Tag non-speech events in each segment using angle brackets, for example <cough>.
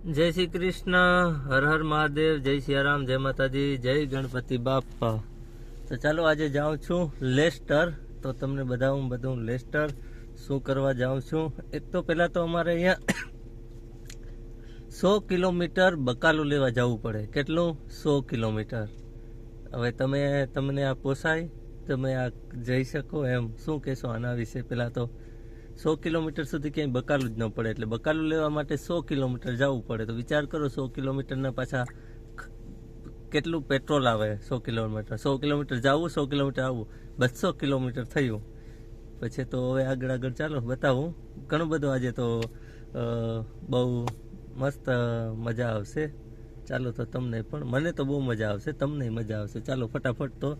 જય શ્રી કૃષ્ણ, હર હર મહાદેવ, જય સિયારામ, જય માતાજી, જય ગણપતિ બાપા. તો ચાલો આજે જાઉં છું લેસ્ટર. તો તમને બધા હું બધું લેસ્ટર શું કરવા જાઉં છું. એક તો પહેલાં તો અમારે અહીંયા સો કિલોમીટર બકાલું લેવા જવું પડે. કેટલું? સો કિલોમીટર. હવે તમે, તમને આ પોસાય, તમે આ જઈ શકો એમ. શું કહેશો આના વિશે? પહેલાં તો સો કિલોમીટર સુધી ક્યાંય બકાલું જ ન પડે. એટલે બકાલું લેવા માટે સો કિલોમીટર જવું પડે. તો વિચાર કરો સો કિલોમીટરના પાછા કેટલું પેટ્રોલ આવે સો કિલોમીટર? સો કિલોમીટર જવું, સો કિલોમીટર આવવું. બસો કિલોમીટર થયું. પછી તો હવે આગળ આગળ ચાલો, બતાવું. ઘણું બધું આજે તો બહુ મસ્ત મજા આવશે. ચાલો તો તમને પણ, મને તો બહુ મજા આવશે, તમને મજા આવશે. ચાલો ફટાફટ તો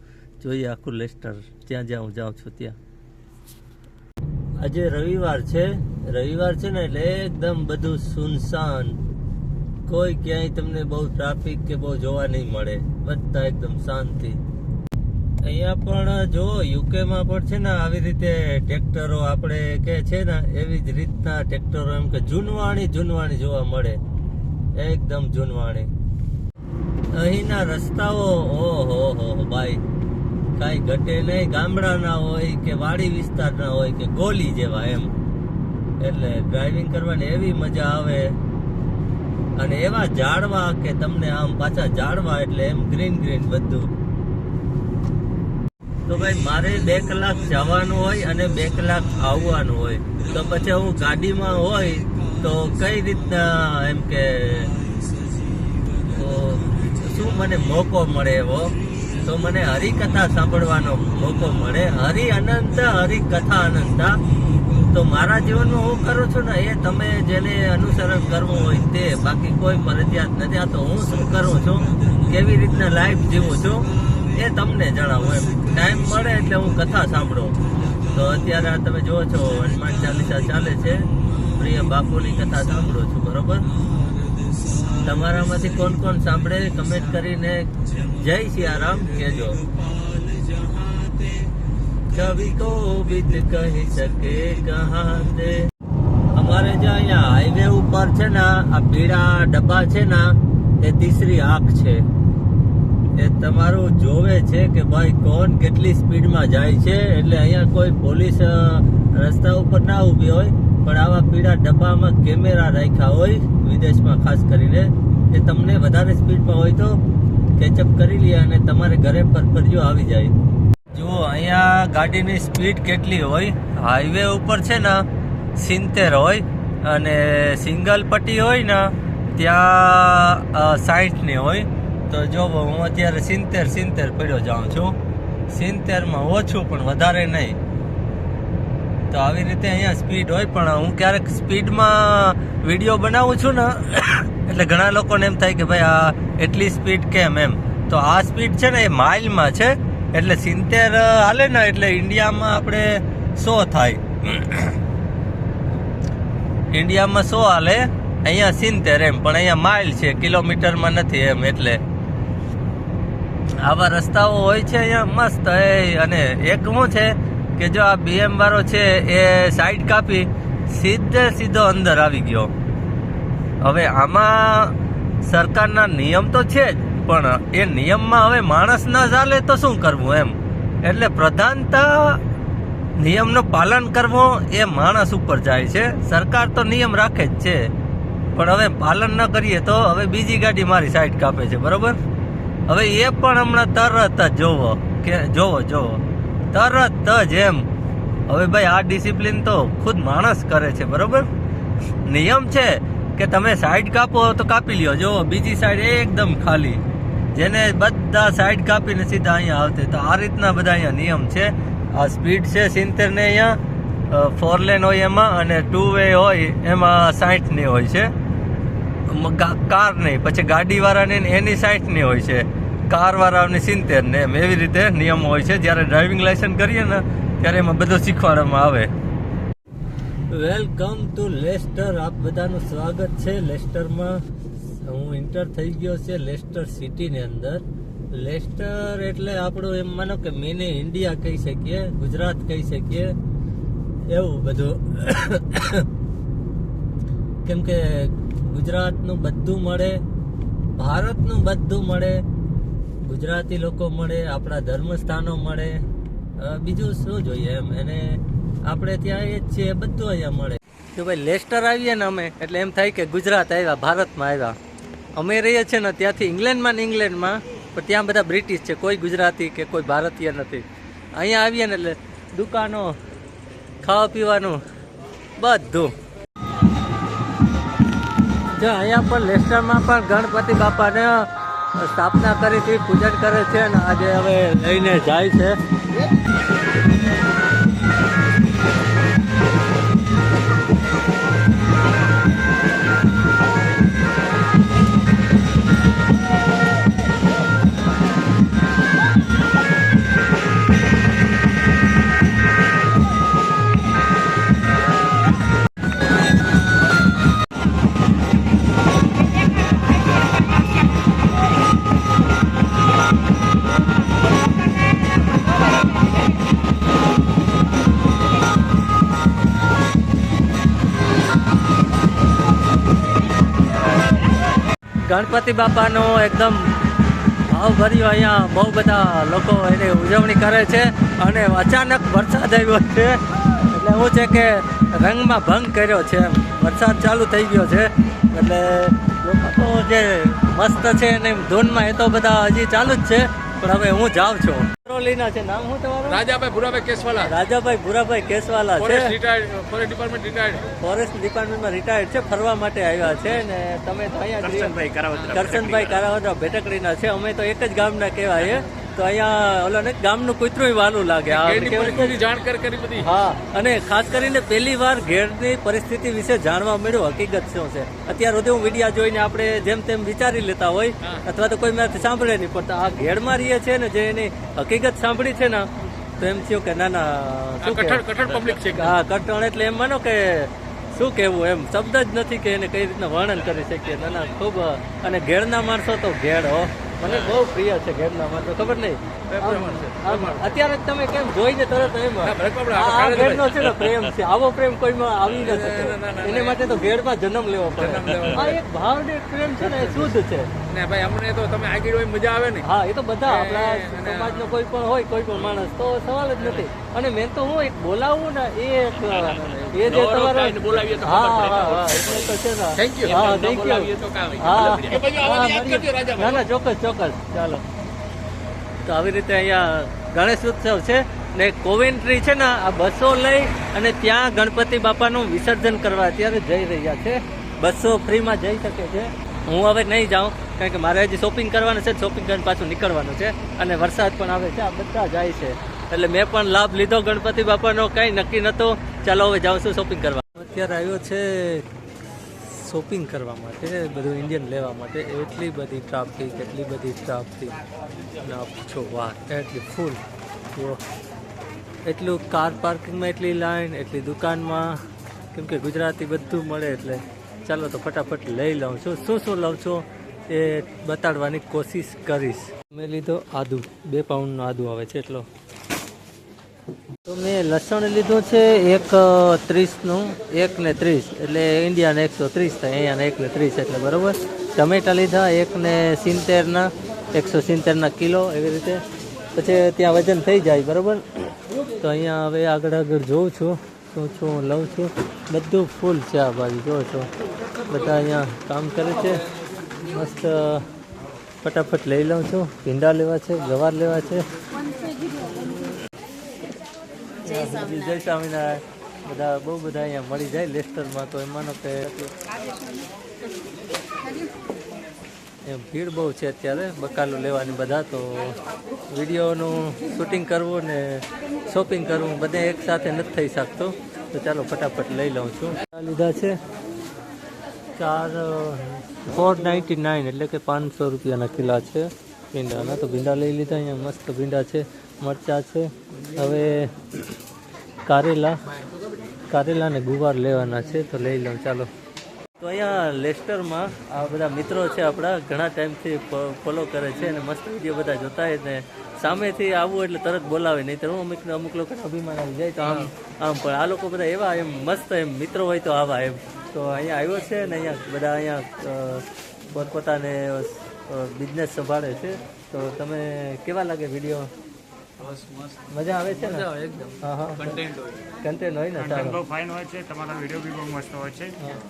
જોઈએ આખું લેસ્ટર. જ્યાં જ્યાં હું જાઉં છું ત્યાં. આજે રવિવાર છે. રવિવાર છે ને એટલે એકદમ બધું સુનસાન. કોઈ ક્યાંય તમને બહુ ટ્રાફિક કે બહુ જોવા નહીં મળે. બધા એકદમ શાંતિ. અહીંયા પણ જો યુકેમાં પણ છે ને આવી રીતે ટ્રેક્ટરો આપણે કે છે ને એવી જ રીતના ટ્રેક્ટરો એમ કે જૂનવાણી જૂનવાણી જોવા મળે. એકદમ જૂનવાણી. અહીંના રસ્તાઓ, ઓહો હો, ભાઈ. કાંઈ ઘટે નહીં ગામડાના હોય કે વાડી વિસ્તારના હોય કે ગોલી જેવા એમ. એટલે ડ્રાઇવિંગ કરવાની એવી મજા આવે. અને એવા ઝાડવા કે તમને આમ પાછા ઝાડવા એટલે એમ ગ્રીન ગ્રીન બધું. તો ભાઈ, મારે બે કલાક જવાનું હોય અને બે કલાક આવવાનું હોય. તો પછી હું ગાડીમાં હોય તો કઈ રીતના એમ કે શું મને મોકો મળે એવો? તો મને હરિકથા સાંભળવાનો મોકો મળે. હરિ અનંત હરિકથા અનંતા તો મારા જીવનમાં હું કરું છું ને, એ તમે જેને અનુસરણ કરવું હોય તે. બાકી કોઈ ફરજિયાત નથી. આ તો હું શું કરું છું? કેવી રીતના લાઈફ જીવું છું? એ તમને જણાવું એમ. ટાઈમ મળે એટલે હું કથા સાંભળું. તો અત્યારે આ તમે જુઓ છો, હનુમાન ચાલીસા ચાલે છે. પ્રિય બાપુની કથા સાંભળું છું, બરોબર? તમારામાંથી કોણ કોણ સાંભળે? કમેન્ટ કરીને જય સિયારામ કહેજો. કવિ કો વિદ કહી શકે કહાં દે અમારે જે અહીંયા હાઈવે ઉપર છે ને, આ પીળા ડબ્બા છે ને, એ તીસરી આંખ છે. એ તમારું જોવે છે કે ભાઈ કોણ કેટલી સ્પીડમાં જાય છે, એટલે અહીંયા કોઈ પોલીસ રસ્તા ઉપર ના ઊભી હોય, પણ આવા પીળા ડબ્બામાં કેમેરા રાખ્યા હોય, વિદેશમાં ખાસ કરીને, એ તમને વધારે સ્પીડમાં હોય તો કેચઅપ કરી લે અને તમારે ઘરે પર ફરજો આવી જાય. જુઓ, અહીંયા ગાડીની સ્પીડ કેટલી હોય. હાઈવે ઉપર છે ને, સિત્તેર હોય અને સિંગલ પટ્ટી હોય ને, ત્યાં સાઠની હોય. તો જો હું અત્યારે સિત્તેર સિત્તેર પડ્યો જાઉં છું. સિત્તેરમાં ઓછું, પણ વધારે નહીં. તો આવી રીતે અહીંયા સ્પીડ હોય, પણ હું ક્યારેક સ્પીડમાં વીડિયો બનાવું છું ને એટલે ઘણા લોકોને એમ થાય કે ભાઈ આ એટલી સ્પીડ કેમ એમ? તો આ સ્પીડ છે ને એ માઇલમાં છે, એટલે સિત્તેર હાલે ને એટલે ઇન્ડિયામાં આપણે સો થાય. ઇન્ડિયામાં સો હાલે, અહીંયા સિત્તેર એમ, પણ અહીંયા માઇલ છે, કિલોમીટરમાં નથી એમ એટલે. આવા રસ્તાઓ હોય છે અહીંયા મસ્ત, એ, અને એક શું છે કે જો આ બીએમ વાળો છે, એ સાઈડ કાપી, સીધે સીધો અંદર આવી ગયો. હવે આમાં સરકારના નિયમ તો છે જ, પણ એ નિયમમાં હવે માણસ ના ચાલે તો શું કરવું એમ? એટલે પ્રધાનતા નિયમનું પાલન કરવું એ માણસ ઉપર જાય છે. સરકાર તો નિયમ રાખે જ છે. પણ હવે પાલન ન કરીએ તો હવે બીજી ગાડી મારી સાઈડ કાપે છે, બરોબર? હવે એ પણ હમણાં તરત જ જોવો કે, જોવો જોવો. તરત જ એમ. હવે ભાઈ આ ડિસિપ્લિન તો ખુદ માણસ કરે છે, બરોબર? નિયમ છે કે તમે સાઈડ કાપો તો કાપી લ્યો. જો બીજી સાઈડ એકદમ ખાલી. જેને બધા સાઈડ કાપીને સીધા અહીંયા આવતે. તો આ રીતના બધા અહીંયા નિયમ છે. આ સ્પીડ છે સિત્તેર ને અહીંયા ફોર લેન હોય એમાં અને ટુ વે હોય એમાં સાઠની હોય છે. કાર નહીં, પછી ગાડી વાળાની ને એની સાઠની હોય છે. કાર વાળાની સિત્તેર ને એમ. એવી રીતે નિયમ હોય છે. જ્યારે ડ્રાઇવિંગ લાઇસન્સ કરીએ ને, ત્યારે એમાં બધું શીખવાડવામાં આવે. Welcome to Leicester. આપ બધાનું સ્વાગત છે લેસ્ટરમાં. હું ઇન્ટર થઈ ગયો છે લેસ્ટર સિટીની અંદર. લેસ્ટર એટલે આપણું એમ માનો કે મિની ઇન્ડિયા કહી શકીએ, ગુજરાત કહી શકીએ, એવું બધું. કેમ કે ગુજરાતનું બધું મળે, ભારતનું બધું મળે, ગુજરાતી લોકો મળે, આપણા ધર્મસ્થાનો મળે. બીજું શું જોઈએ એમ? એને આપણે ત્યાં એ છે બધું અહીંયા મળે. જો ભાઈ લેસ્ટર આવીએ ને અમે, એટલે એમ થાય કે ગુજરાત આવ્યા, ભારતમાં આવ્યા. અમે રહીએ છીએ ને ત્યાંથી ઇંગ્લેન્ડમાં ને ઇંગ્લેન્ડમાં પણ ત્યાં બધા બ્રિટિશ છે, કોઈ ગુજરાતી કે કોઈ ભારતીય નથી. અહીંયા આવીએ ને એટલે દુકાનો ખાવા પીવાનું બધું. જો અહીંયા પણ લેસ્ટરમાં પણ ગણપતિ બાપાને સ્થાપના કરી હતી, પૂજન કરે છે અને આજે હવે લઈને જાય છે. ગણપતિ બાપાનો એકદમ ભાવભર્યો અહીંયા બહુ બધા લોકો એની ઉજવણી કરે છે અને અચાનક વરસાદ આવ્યો છે. એટલે એવું છે કે રંગમાં ભંગ કર્યો છે એમ. વરસાદ ચાલુ થઈ ગયો છે. એટલે લોકો જે મસ્ત છે ને ધૂનમાં એ તો બધા હજી ચાલુ જ છે. પણ હવે હું જાઉં છું. લીના છે. નામ શું તમારું? રાજાભાઈ ભુરાભાઈ કેસવાલા. રાજાભાઈ ભુરાભાઈ કેસવાલા છે. ફોરેસ્ટ ડિપાર્ટમેન્ટ રિટાયર્ડ ફોરેસ્ટ ડિપાર્ટમેન્ટમાં રિટાયર્ડ છે ફરવા માટે આવ્યા છે ને તમે અહીંયા કરશનભાઈ કારાવદરા ભેટકડીના છે. અમે તો એક જ ગામના કહેવાય. તો અહીંયા ઓલા ને ગામનું કૂતરું વાલું લાગે. જાણકાર કરી બધી. હા અને ખાસ કરીને પહેલી વાર ઘેરની પરિસ્થિતિ વિશે જાણવા મળ્યું. હકીકત શું છે? અત્યાર સુધી હું વિડીયા જોઈને આપણે જેમ તેમ વિચારી લેતા હોય અથવા તો કોઈ મેં સાંભળે નહીં પણ આ ઘેરમાં રહીએ છે ને જે એની હકીકત સાંભળી છે ને તો એમ થયું કે ના ના શું કઠણ પબ્લિક છે. હા કટણ એટલે એમ માનો કે શું કહેવું એમ? શબ્દ જ નથી કે એને કઈ રીતના વર્ણન કરી શકીએ. ના ના ખૂબ અને ઘેડના માણસો તો ઘેડ હો. મને બહુ પ્રિય છે ગેમના માણસો ખબર નહીં? અત્યારે તમે કેમ જોઈને તરત એમ આ- આ છે ને પ્રેમ છે. આવો પ્રેમ કોઈમાં આવી ન શકે. એને માટે તો ઘેડમાં જન્મ લેવો પડે. આ એક ભાવ ને પ્રેમ છે ને એ શુદ્ધ છે. ને ભાઈ અમને તો તમે આગળ હોય મજા આવે ને. હા એ તો બધા આપણા સમાજનો કોઈ પણ હોય કોઈ પણ માણસ તો સવાલ જ નથી. અને મેં તો હું એક બોલાવું ને એ એક એ જે તમારો બોલાવીએ તો હા હા એટલે તો છે ને. થેન્ક યુ હા થેન્ક તો કાંઈ હા. ના ના ચોક્કસ ચોક્કસ. ચાલો. તો આવી રીતે અહીંયા ગણેશ ઉત્સવ છે ને કોવેન્ટ્રી છે ને આ બસો લઈ અને ત્યાં ગણપતિ બાપાનું વિસર્જન કરવા અત્યારે જઈ રહ્યા છે. બસો ફ્રીમાં જઈ શકે છે. હું હવે નહીં જાઉં, કારણ કે મારે હજી શોપિંગ કરવાનું છે શોપિંગ કરીને પાછું નીકળવાનું છે અને વરસાદ પણ આવે છે, આ બધા જાય છે. એટલે મેં પણ લાભ લીધો ગણપતિ બાપાનો, કંઈ નક્કી નહોતો. ચાલો હવે જાઉં છું શોપિંગ કરવા. અત્યારે આવ્યો છે શોપિંગ કરવા માટે, બધું ઇન્ડિયન લેવા માટે. એટલી બધી ટ્રાફિક એટલી બધી ટ્રાફિક ના પૂછો વાત એટલી ફૂલ એટલું કાર પાર્કિંગમાં એટલી લાઈન એટલી દુકાનમાં. કેમ કે ગુજરાતી બધું મળે એટલે. ચાલો તો ફટાફટ લઈ લઉં છું. શું શું લઉં છું એ બતાડવાની કોશિશ કરીશ. મેં લીધો આદુ. બે પાઉન્ડનો આદુ આવે છે એટલો. તો મેં લસણ લીધું છે એક ત્રીસનું. એક ને ત્રીસ. એટલે ઇન્ડિયાને એકસો ત્રીસ થાય. અહીંયાને એક ને ત્રીસ એટલે બરોબર. ટમેટા લીધા એક ને સિત્તેરના, એકસો સિત્તેરના કિલો એવી રીતે. પછી ત્યાં વજન થઈ જાય, બરાબર? તો અહીંયા હવે આગળ આગળ જોઉં છું. શું છું હું લઉં છું. બધું ફૂલ છે આ બાજુ જોઉં છો. બધા અહીંયા કામ કરે છે. મસ્ત, ફટાફટ લઈ લઉં છું. ભીંડા લેવા છે, ગવાર લેવા છે. જય સ્વામિનારાયણ. બધા બહુ બધા અહીંયા મળી જાય લેસ્ટરમાં, તો એમાંનો કે એમ ભીડ બહુ છે અત્યારે, બકાલું લેવાની બધા, તો વિડીયોનું શૂટિંગ કરવું ને શોપિંગ કરવું બધે એક સાથે નથી થઈ શકતું. તો ચાલો ફટાફટ લઈ લઉં છું. લીધા છે. ચાર ફોર નાઇન્ટી નાઇન એટલે કે પાંચસો રૂપિયાના કિલા છે ભીંડાના. તો ભીંડા લઈ લીધા, અહીંયા મસ્ત ભીંડા છે, મરચાં છે. હવે કારેલા કારેલા ને ગુવાર લેવાના છે, તો લઈ લઉં. ચાલો. તો અહીંયા લેસ્ટરમાં આ બધા મિત્રો છે આપણા, ઘણા ટાઈમથી ફોલો કરે છે અને મસ્ત વીડિયો બધા જોતા હોય ને સામેથી આવવું એટલે તરત બોલાવે, નહીં તો અમુક અમુક લોકો અભિમાન આવી જાય તો આમ આમ પણ. આ લોકો બધા એવા એમ મસ્ત એમ મિત્રો હોય તો આવા એમ. તો અહીંયા આવ્યો છે ને અહીંયા બધા અહીંયા પોતપોતાને બિઝનેસ સંભાળે છે. તો તમે કેવા લાગે વીડિયો મજા આવે છે ને? હા હા. કન્ટેન્ટ હોય. ને સારું બહુ ફાઇન હોય છે તમારા વીડિયો બી બહુ મસ્ત હોય છે.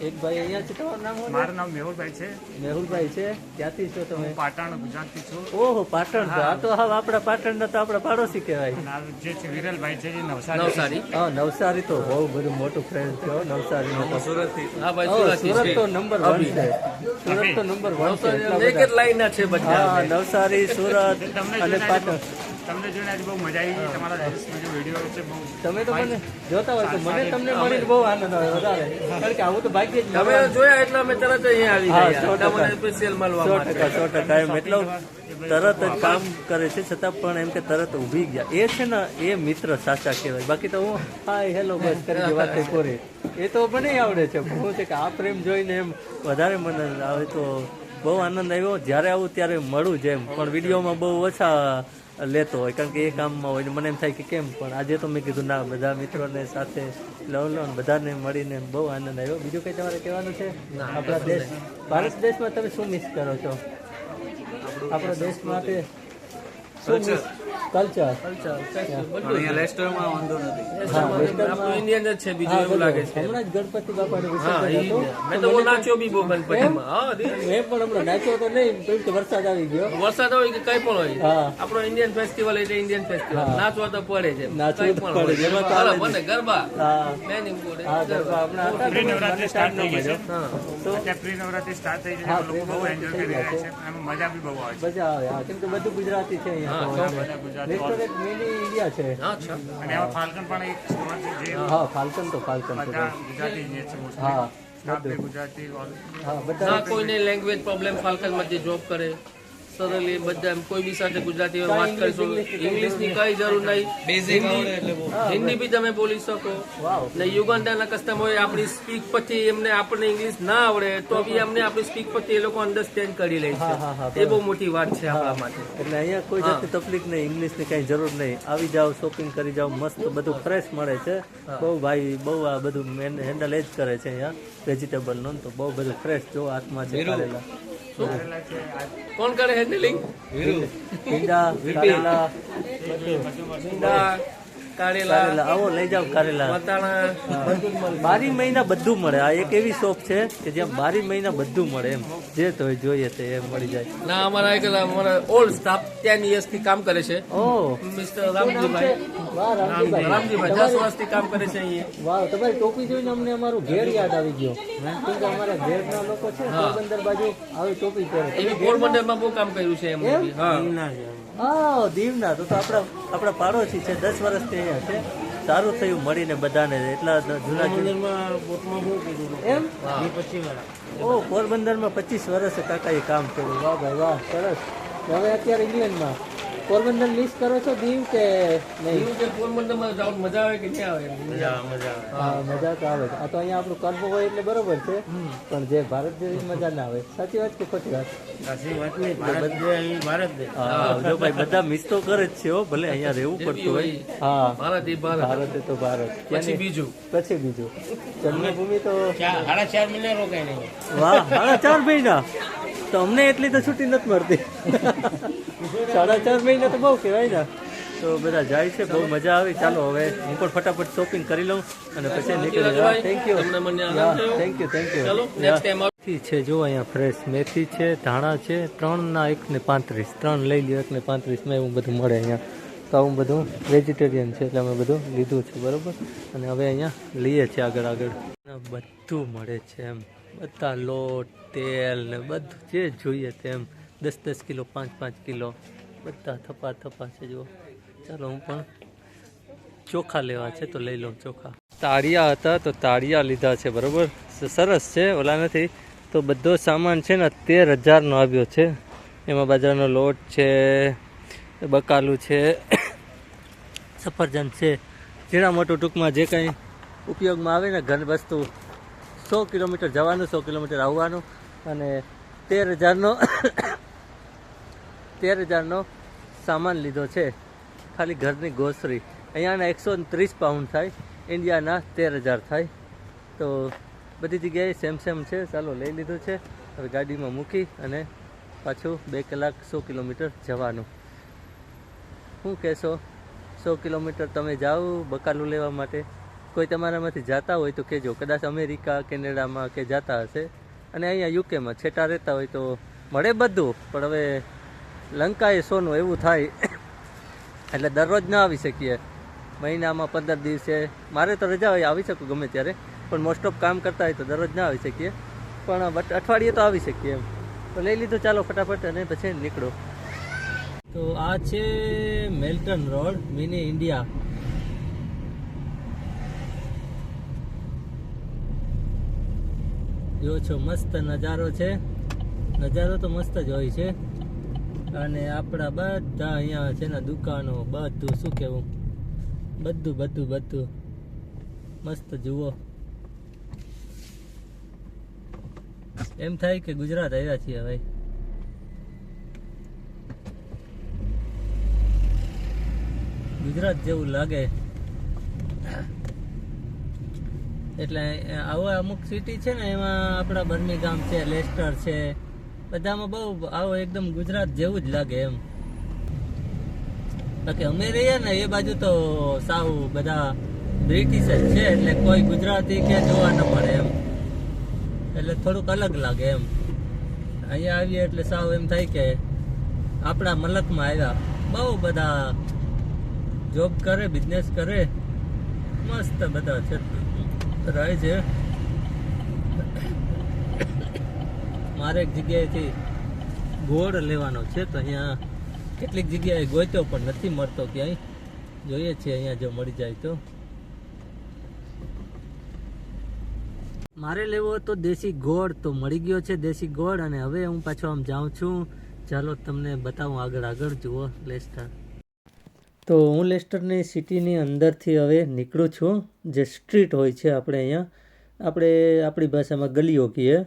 એક ભાઈ અહીંયા છે તમારું નામ હોય મારું નામ મેહુલભાઈ છે. મેહુલભાઈ છે ક્યાંથી છો તમે? પાટણ ગુજરાતથી છું. ઓહો પાટણ તો. આ તો હવે આપણા પાટણના તો આપણા પાડોશી કહેવાય. જે છે વિરલભાઈ છે જે નવસારી. નવસારી. હા નવસારી તો બહુ બધું મોટું ફ્રેન્ડ છે નવસારી નવસારીમાં સુરતથી હા ભાઈ સુરત તો નંબર વન છે. સુરત તો નંબર 1 છે એક જ લાઈન છે બધા. નવસારી સુરત અને પાટણ. તમને જોઈને આજે બહુ મજા આવી ગઈ. તમારા જે વીડિયો છે બહુ તમે તો મને જોતા હોય તો મને તમને મળીને બહુ આનંદ આવે વધારે. કારણ કે આવું તો ભાગ્ય જ તમે જોયા એટલે અમે તરત અહીંયા આવી હા, સો ગયા ટકા. સ્પેશિયલ મળવા સો માટે. ટકા સો ટકા. એમ એટલો તરત જ કામ કરે છે છતાં પણ એમ કે તરત ઊભી ગયા. એ છે ને એ મિત્ર સાચા કહેવાય. બાકી તો હું હાય હેલો બસ. કરી વાત કોરે. એ તો મને આવડે છે. હું છે કે આ પ્રેમ જોઈને એમ વધારે મને આવે તો બહુ આનંદ આવ્યો. જ્યારે આવું ત્યારે મળું જેમ પણ વિડીયોમાં બહુ ઓછા લેતો હોય કારણ કે એ કામમાં હોય ને મને એમ થાય કે કેમ? પણ આજે તો મેં કીધું ના બધા મિત્રોને સાથે લવ લો બધાને મળીને બહુ આનંદ આવ્યો. બીજું કંઈ તમારે કહેવાનું છે? આપણા દેશ ભારત દેશમાં તમે શું મિસ કરો છો? આપણા દેશ માટે શું મિસ કલ્ચર અહીંયા લેસ્ટરમાં વાંધો નથી. આપણું ઇન્ડિયન જ છે બીજું એવું લાગે છે. હમણાં જ ગણપતિ બાપાનું વિસર્જન ઈ મેં તો નાચ્યો બી બહુ ગણપતિમાં. હા મેં પણ હમણાં નાચ્યો તો નહીં કેમ વરસાદ આવી ગયો. વરસાદ હોય કે કઈ પણ હોય. હા. આપણો ઇન્ડિયન ફેસ્ટિવલ એટલે ઇન્ડિયન ફેસ્ટિવલ. નાચવા તો પડે છે. નાચવું તો પણ પડે. છે. એમાં તો. મને ગરબા. મેન ઇમ્પોર્ટન્ટ ગરબા હમણાં પ્રી નવરાત્રી સ્ટાર્ટ થઈ ગઈ છે. તો? પ્રી નવરાત્રી સ્ટાર્ટ થઈ ગઈ છે. લોકો બહુ એન્જોય કરી રહ્યા છે. એમાં મજા બી બહુ આવે છે. મજા આવે કેમ કે બધું ગુજરાતી છે અહીંયા. ઇન્ડિયા છે. અને ફાલ્કન પણ એક જે હા ફાલ્કન તો ફાલ્કન ગુજરાતી જે છે mostly. હા ગુજરાતી હા બધા કોઈને લેંગ્વેજ પ્રોબ્લેમ ફાલ્કનમાં જે જોબ કરે. સરલી બધા એમ કોઈ બી સાથે ગુજરાતી વાત કરશો English, ઇંગ્લિશની કઈ જરૂર નહીં. હિન્દી હિન્દી બી તમે બોલી શકો. ને યુગાન્ડાના કસ્ટમર આપણી સ્પીક પછી એમને આપણને ઇંગ્લિશ ના આવડે તો બી અમને આપણી સ્પીક પછી એ લોકો અન્ડરસ્ટેન્ડ કરી લે છે. એ બહુ મોટી વાત છે આપણા માટે. એટલે અહીંયા કોઈ જાતની તકલીફ નહીં ઇંગ્લિશની કઈ જરૂર નહીં. આવી જાઓ શોપિંગ કરી જાઓ મસ્ત બધું ફ્રેશ મળે છે. બહુ ભાઈ બહુ આ બધું હેન્ડલ એ જ કરે છે અહીંયા. વેજીટેબલ નો તો બહુ બધું ફ્રેશ જો હાથમાં છે કોણ કરે હેન્ડલિંગ કારેલા ભીંડા કારેલા કારેલા આવો લઈ જાઓ કારેલા. વટાણા. મળે બારી મહિના બધું મળે. આ એક એવી શોપ છે કે જ્યાં બારી મહિના બધું મળે એમ. જે તો જોઈએ તે એમ મળી જાય. ના અમારા એક અમારા ઓલ્ડ સ્ટાફ ટેન યર્સથી કામ કરે છે. ઓ. મિસ્ટર રામજીભાઈ. રામજીભાઈ. દસ વર્ષથી કામ કરે છે અહીંયા. વાહ તમારી ટોપી જોઈને અમને અમારું ઘેર યાદ આવી ગયો. કેમ કે અમારા ઘેરના લોકો છે પોરબંદર બાજુ આવી ટોપી પહેરે. પોરબંદરમાં બહુ કામ કર્યું છે એમ? હા. હા દીવના. તો તો આપણા આપણા પાડોશી છે દસ વર્ષથી અહીંયા છે. સારું થયું મળીને બધાને. એટલા જૂના જૂના એમ? ઓ પોરબંદરમાં પચીસ વર્ષે કાકાએ કામ કર્યું. વાહ ભાઈ વાહ સરસ. હવે અત્યારે ઇંગ્લેન્ડમાં. પોરબંદર મિસ કરો છો દીવ કે નહીં? દીવ કે પોરબંદરમાં જાવ મજા આવે કે નહીં આવે? મજા મજા હા મજા તો આવે. આ તો અહીંયા આપણું કર્મ હોય એટલે બરોબર છે. પણ જે ભારત જેવી મજા ના આવે. સાચી વાત કે ખોટી વાત? હા. જો ભાઈ બધા મિસ તો કરે જ છે હો ભલે અહીંયા રહેવું પડતું હોય. હા. ભારત એ ભારત. ભારત એ તો ભારત. પછી બીજું? પછી બીજું. જન્મભૂમિ તો સાડા ચાર મહિના રોકાય નહીં વાહ સાડા ચાર મહિના? તો અમને એટલી તો છૂટી નથી મળતી. સાડા ચાર મહિના તો બહુ કહેવાય ને. તો બધા જાય છે બહુ મજા આવી. ચાલો હવે હું પણ ફટાફટ શોપિંગ કરી લઉં અને પછી નીકળી જાઉં થેન્ક યુ મને થેન્ક યુ થેન્ક યુ મેથી છે જો અહીંયા ફ્રેશ મેથી છે ધાણા છે ત્રણના એક ને પાંત્રીસ. ત્રણ લઈ લ્યો એક ને પાંત્રીસમાં એવું બધું મળે અહીંયા. તો આવું બધું વેજીટેરિયન છે એટલે અમે બધું લીધું છે બરાબર? અને હવે અહીંયા લઈએ છીએ આગળ આગળ. બધું મળે છે એમ. બધા લોટ તેલ ને બધું જે જોઈએ તેમ દસ દસ કિલો, પાંચ પાંચ કિલો. બધા થપા થપા છે જો ચાલો હું પણ ચોખા લેવા છે તો લઈ લઉં ચોખા. તાળિયા હતા તો તાળિયા લીધા છે, બરાબર? સરસ છે, ઓલા નથી. તો બધો સામાન છે ને તેર હજારનો આવ્યો છે. એમાં બાજરાનો લોટ છે, બકાલું છે, સફરજન છે. ઝીણા મોટું ટૂંકમાં જે કંઈ ઉપયોગમાં આવે ને ઘર વસ્તુ, સો કિલોમીટર જવાનું, સો કિલોમીટર આવવાનું. અને તેર હજારનો તેર હજારનો સામાન લીધો છે. ખાલી ઘરની ગ્રોસરી અહીંયાના એકસો ત્રીસ પાઉન્ડ થાય. ઇન્ડિયાના તેર હજાર થાય. તો બધી જગ્યાએ સેમ સેમ છે. ચાલો લઈ લીધું છે. હવે ગાડીમાં મૂકી અને પાછું બે કલાક સો કિલોમીટર જવાનું. શું કહેશો? સો કિલોમીટર તમે જાઓ બકાલું લેવા માટે. કોઈ તમારામાંથી જાતા હોય તો કહેજો. કદાચ અમેરિકા, કેનેડામાં કે જાતા હશે. અને અહીંયા યુકેમાં છેટા રહેતા હોય તો મળે બધું, પણ હવે લંકાએ સોનું એવું થાય, એટલે દરરોજ ના આવી શકીએ. મહિનામાં પંદર દિવસે, મારે તો રજા હોય, આવી શકું ગમે ત્યારે, પણ મોસ્ટ ઓફ કામ કરતા હોય તો દરરોજ ના આવી શકીએ. પણ બટ અઠવાડિયે તો આવી શકીએ એમ. તો લઈ લીધું, ચાલો ફટાફટ અને પછી નીકળો. તો આ છે મેલ્ટન રોડ, મિની ઇન્ડિયા. જો છો, મસ્ત નજારો છે. નજારો તો મસ્ત જ હોય છે. અને આપણા બધા અહીંયા છે ને દુકાનો, બધું, શું કેવું બધું બધું બધું. મસ્ત, જુઓ. એમ થાય કે ગુજરાત આવ્યા છીએ ભાઈ ગુજરાત જેવું લાગે. એટલે આવા અમુક સિટી છે ને, એમાં આપણા બર્મિંગામ છે લેસ્ટર છે, બધામાં બહુ આવો એકદમ ગુજરાત જેવું જ લાગે એમ. બાકી અમે રહીએ ને, એ બાજુ તો સાવ બધા બ્રિટિશ જ છે, એટલે કોઈ ગુજરાતી કે જોવા ન મળે એમ. એટલે થોડુંક અલગ લાગે એમ. અહીંયા આવીએ એટલે સાવ એમ થાય કે આપણા મલકમાં આવ્યા. બહુ બધા જોબ કરે બિઝનેસ કરે. મસ્ત બધા છે. રહે છે. મારે એક જગ્યાએથી ગોળ લેવાનો છે, તો અહીંયા કેટલીક જગ્યાએ ગોત્યો પણ નથી મળતો ક્યાંય. જોઈએ છીએ અહીંયા જો મળી જાય તો. મારે લેવો હતો દેશી ગોળ, તો મળી ગયો છે દેશી ગોળ, અને હવે હું પાછો આમ જાઉં છું. ચાલો તમને બતાવું આગળ આગળ, જુઓ લેસ્ટર તો હું લેસ્ટરની સિટીની અંદરથી હવે નીકળું છું. જે સ્ટ્રીટ હોય છે આપણે અહીંયા. આપણે આપણી ભાષામાં ગલીઓ કહીએ.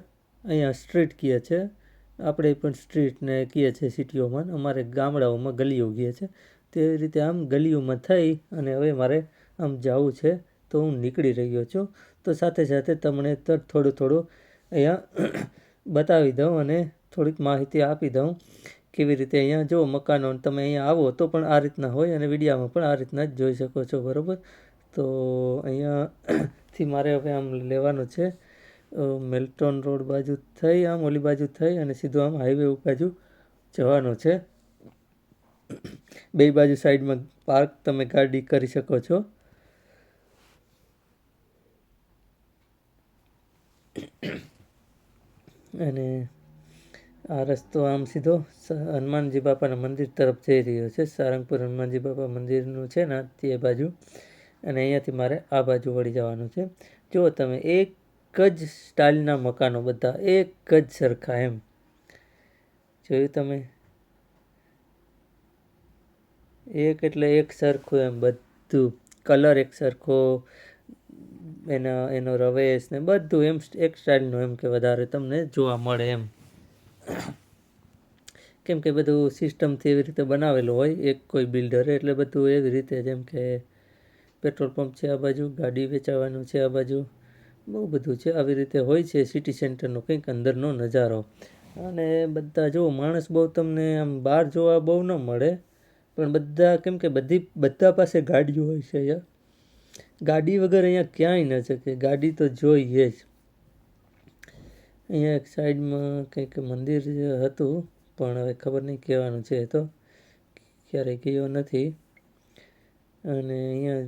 અહીંયા સ્ટ્રીટ કહીએ છે. આપણે પણ સ્ટ્રીટને કહીએ છીએ સિટીઓમાં. અમારે ગામડાઓમાં ગલીઓ કહીએ છે. તે રીતે આમ ગલીઓમાં થઈ અને હવે મારે આમ જવું છે. તો હું નીકળી રહ્યો છું. તો સાથે સાથે તમને થોડું થોડું અહીંયા બતાવી દઉં અને થોડીક માહિતી આપી દઉં. કેવી રીતે અહીંયા જો મકાનો તમે અહીંયા આવો તો પણ આ રીતના હોય અને વિડીયામાં પણ આ રીતના જ જોઈ શકો છો, બરાબર? તો અહીંયાથી મારે હવે આમ લેવાનું છે. મેલ્ટોન રોડ બાજુ થઈ, આમ ઓલી બાજુ થઈ અને સીધું આમ હાઈવે બાજુ જવાનું છે. બે બાજુ સાઈડમાં પાર્ક તમે ગાડી કરી શકો છો. અને આ રસ્તો આમ સીધો હનુમાનજી બાપાના મંદિર તરફ જઈ રહ્યો છે. સારંગપુર હનુમાનજી બાપા મંદિરનું છે ને તે બાજુ. અને અહીંયાથી મારે આ બાજુ વળી જવાનું છે. જો તમે એક જ સ્ટાઇલના મકાનો બધા, એક જ સરખા એમ. જોયું તમે? એક એટલે એક સરખું એમ બધું. કલર એક સરખો, એના, એનો રવેશ ને બધું એમ એક સ્ટાઇલનું એમ કે વધારે તમને જોવા મળે એમ. <clears throat> કેમ કે બધું સિસ્ટમથી એવી રીતે બનાવેલું હોય, એક કોઈ બિલ્ડરે એટલે બધું એવી રીતે, જેમ કે પેટ્રોલ પંપ છે આ બાજુ, ગાડી વેચાવાનું છે આ બાજુ, બહુ બધું છે. આવી રીતે હોય છે સિટી સેન્ટરનો કંઈક અંદરનો નજારો. અને બધા જુઓ, માણસ બહુ તમને આમ બહાર જોવા બહુ ન મળે, પણ બધા, કેમ કે બધી, બધા પાસે ગાડીઓ હોય છે અહીંયા ગાડી વગર અહીંયા ક્યાંય ન શકે ગાડી તો જોઈએ જ. અહીંયા એક સાઈડમાં કંઈક મંદિર હતું, પણ હવે ખબર નહીં કહેવાનું છે તો. ક્યારેય ગયો નથી. અને અહીંયા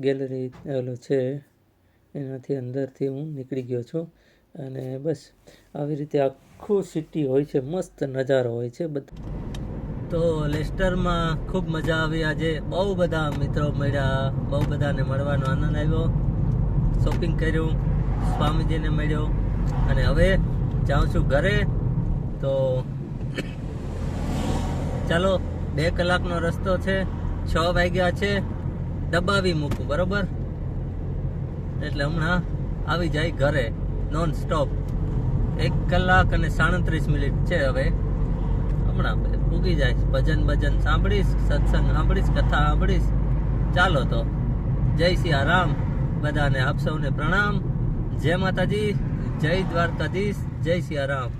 ગેલેરી આવેલો છે, એનાથી અંદરથી હું નીકળી ગયો છું. અને બસ, આવી રીતે આખું સિટી હોય છે, મસ્ત નજારો હોય છે બધા. તો લેસ્ટરમાં ખૂબ મજા આવી. આજે બહુ બધા મિત્રો મળ્યા. બહુ બધાને મળવાનો આનંદ આવ્યો. શોપિંગ કર્યું. સ્વામીજીને મળ્યો. અને હવે જાઉં છું ઘરે, તો ચાલો બે કલાકનો રસ્તો છે, છ વાગ્યા છે, દબાવી મૂકું, બરોબર? એટલે હમણાં આવી જાય ઘરે નોન સ્ટોપ એક કલાક અને સાડત્રીસ મિનિટ છે હવે. હમણાં પૂગી જાય ભજન ભજન સાંભળીશ, સત્સંગ સાંભળીશ, કથા સાંભળીશ. ચાલો તો. જય સિયા રામ. બધાને આપ સૌને પ્રણામ. જય માતાજી. જય દ્વારકાધીશ જય સિયારામ.